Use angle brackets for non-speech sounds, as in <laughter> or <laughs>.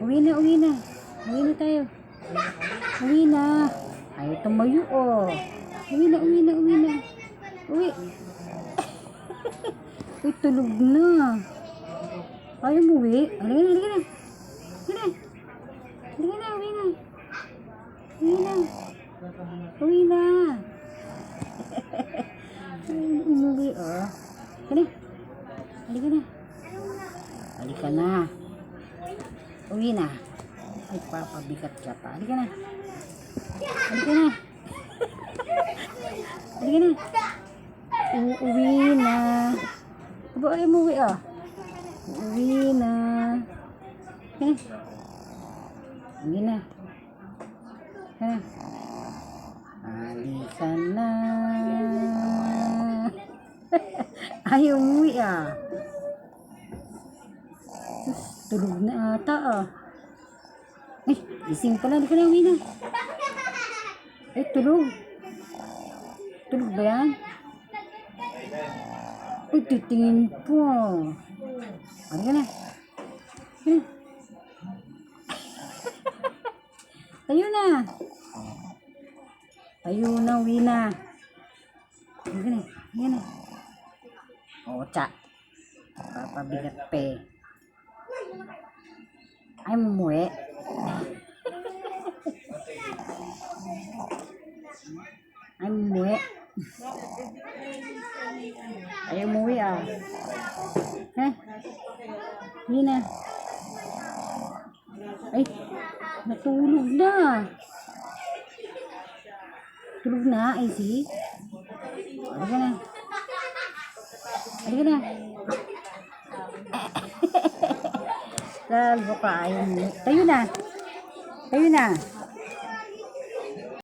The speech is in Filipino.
Uwi na, uwi na. Uwi na tayo. Uwi na. Ayaw tumayo, oh. Uwi na, uwi na, uwi na. Uwi. <laughs> Uy, tulog na. Ayaw mo uwi. Halika na, halika na. Halika na. Halika na, uwi na. Uwi na. Uwi na. <laughs> Ay, umuwi, oh. Halika na. Halika na. Halika na. Uwi na. Ay, papabigat ka pa. Halika na. Halika na. Halika na. Uuwi na. Aba, ay umuwi ah. Uuwi na. Na. Halika na. Ha? Halika na. <laughs> Ay, umuwi ah. Tulog na ata ah. Ay, gising pala. Halika na, uwi na. Ay, tulog. Tulog ba yan? Uy, titingin po. Na. Halika na. <laughs> Tayo na. Tayo na, uwi na. Halika na. Halika na. O, tsa. Papabigat pa eh. Ay, mumuwi. Ay, mumuwi. Ay, umuwi ah. Ha? Hindi na. Ay, natulog na. Tulog na, ay si. Halika na. Halika na. Ayaw mo. Tayo na. Tayo na.